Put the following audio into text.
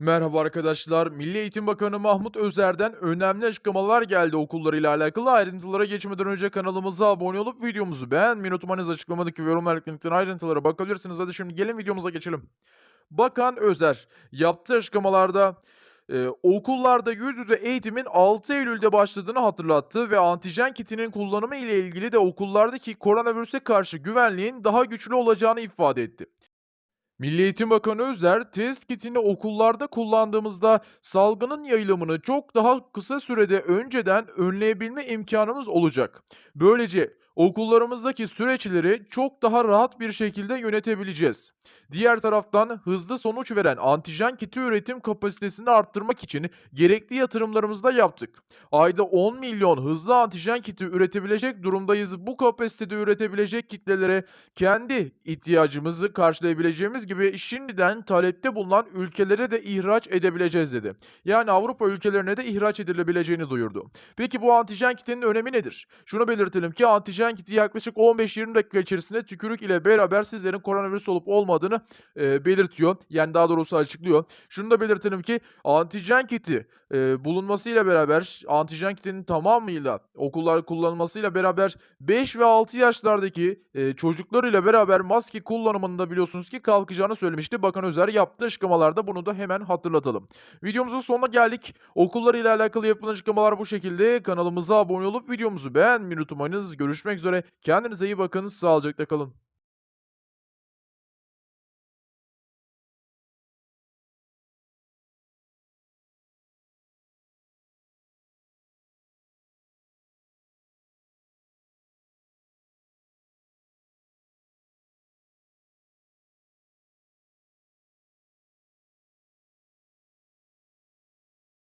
Merhaba arkadaşlar. Milli Eğitim Bakanı Mahmut Özer'den önemli açıklamalar geldi okullarıyla alakalı. Ayrıntılara geçmeden önce kanalımıza abone olup videomuzu beğenmeyi unutmayınız. Açıklamadaki ve yorumlar linkten ayrıntılara bakabilirsiniz. Hadi şimdi gelin videomuza geçelim. Bakan Özer yaptığı açıklamalarda e, okullarda yüz yüze eğitimin 6 Eylül'de başladığını hatırlattı ve antijen kitinin kullanımı ile ilgili de okullardaki koronavirüse karşı güvenliğin daha güçlü olacağını ifade etti. Milli Eğitim Bakanı Özer, test kitini okullarda kullandığımızda salgının yayılımını çok daha kısa sürede önceden önleyebilme imkanımız olacak. Böylece okullarımızdaki süreçleri çok daha rahat bir şekilde yönetebileceğiz. Diğer taraftan hızlı sonuç veren antijen kiti üretim kapasitesini arttırmak için gerekli yatırımlarımızı da yaptık. Ayda 10 milyon hızlı antijen kiti üretebilecek durumdayız. Bu kapasitede üretebilecek kitlelere kendi ihtiyacımızı karşılayabileceğimiz gibi şimdiden talepte bulunan ülkelere de ihraç edebileceğiz dedi. Yani Avrupa ülkelerine de ihraç edilebileceğini duyurdu. Peki bu antijen kitinin önemi nedir? Şunu belirtelim ki antijen kiti yaklaşık 15-20 dakika içerisinde tükürük ile beraber sizlerin koronavirüs olup olmadığını e, belirtiyor. Yani daha doğrusu açıklıyor. Şunu da belirtelim ki antijen kiti e, bulunmasıyla beraber antijen kitinin tamamıyla okullar kullanılmasıyla beraber 5 ve 6 yaşlardaki e, çocuklarıyla beraber maske kullanımının da biliyorsunuz ki kalkacağını söylemişti. Bakan Özer yaptığı açıklamalarda bunu da hemen hatırlatalım. Videomuzun sonuna geldik. Okullarıyla alakalı yapılan açıklamalar bu şekilde. Kanalımıza abone olup videomuzu beğenmeyi unutmayınız. Görüşmek üzere. Kendinize iyi bakın. Sağlıcakla kalın.